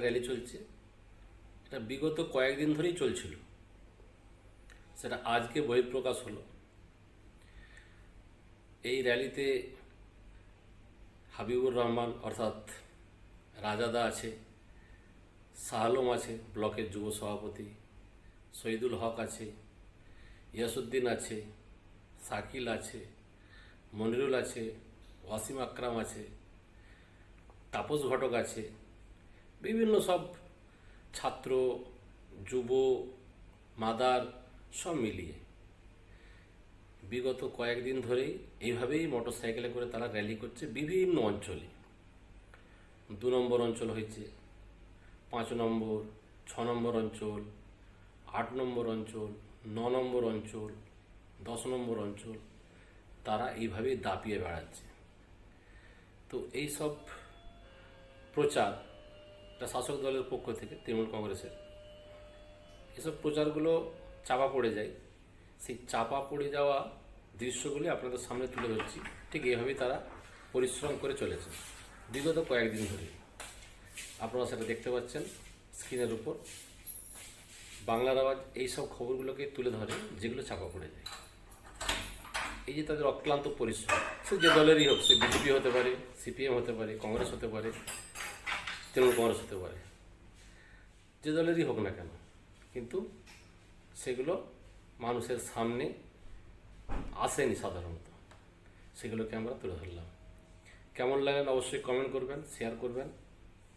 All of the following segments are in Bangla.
র্যালি চলছে। এটা বিগত কয়েকদিন ধরেই চলছিল। সেটা আজকে বহিঃপ্রকাশ হলো। এই র্যালিতে হাবিবুর রহমান অর্থাৎ রাজাদা আছে, শাহলম আছে, ব্লকের যুব সভাপতি, শহীদুল হক আছে ইয়াসুদ্দিন আছে, শাকিল আছে, মনিরুল আছে, ওয়াসিম আকরাম আছে তাপস ঘটক আছে, বিভিন্ন সব ছাত্র, যুব, মাদার সব মিলিয়ে। বিগত কয়েকদিন ধরেই এইভাবেই মোটর সাইকেলে করে তারা র্যালি করছে বিভিন্ন অঞ্চলে। দু নম্বর অঞ্চল হয়েছে, পাঁচ নম্বর, ছ নম্বর অঞ্চল, আট নম্বর অঞ্চল, ন নম্বর অঞ্চল, দশ নম্বর অঞ্চল, তারা এইভাবেই দাপিয়ে বেড়াচ্ছে। তো এই সব প্রচার, এটা শাসক দলের পক্ষ থেকে, তৃণমূল কংগ্রেসের। এসব প্রচারগুলো চাপা পড়ে যায়। সেই চাপা পড়ে যাওয়া দৃশ্যগুলি আপনাদের সামনে তুলে ধরছি। ঠিক এইভাবেই তারা পরিশ্রম করে চলেছে। বিগত কয়েকদিন ধরে। আপনারা সেটা দেখতে পাচ্ছেন স্ক্রিনের উপর। বাংলার আওয়াজ এই সব খবরগুলোকে তুলে ধরে, যেগুলো চাপা পড়ে যায়। এই যে তাদের অক্লান্ত পরিশ্রম, সে যে দলেরই হোক, সে বিজেপি হতে পারে, সিপিএম হতে পারে, কংগ্রেস হতে পারে তৃণমূল কংগ্রেস হতে পারে। যে দলেরই হোক না কেন, কিন্তু সেগুলো মানুষের সামনে আসেনি সাধারণত। সেগুলোকে আমরা তুলে ধরলাম। কেমন লাগেন অবশ্যই কমেন্ট করবেন শেয়ার করবেন।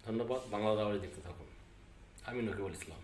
ধন্যবাদ, বাংলা দাওয়ারে দেখতে থাকুন। আমি নকিবুল ইসলাম।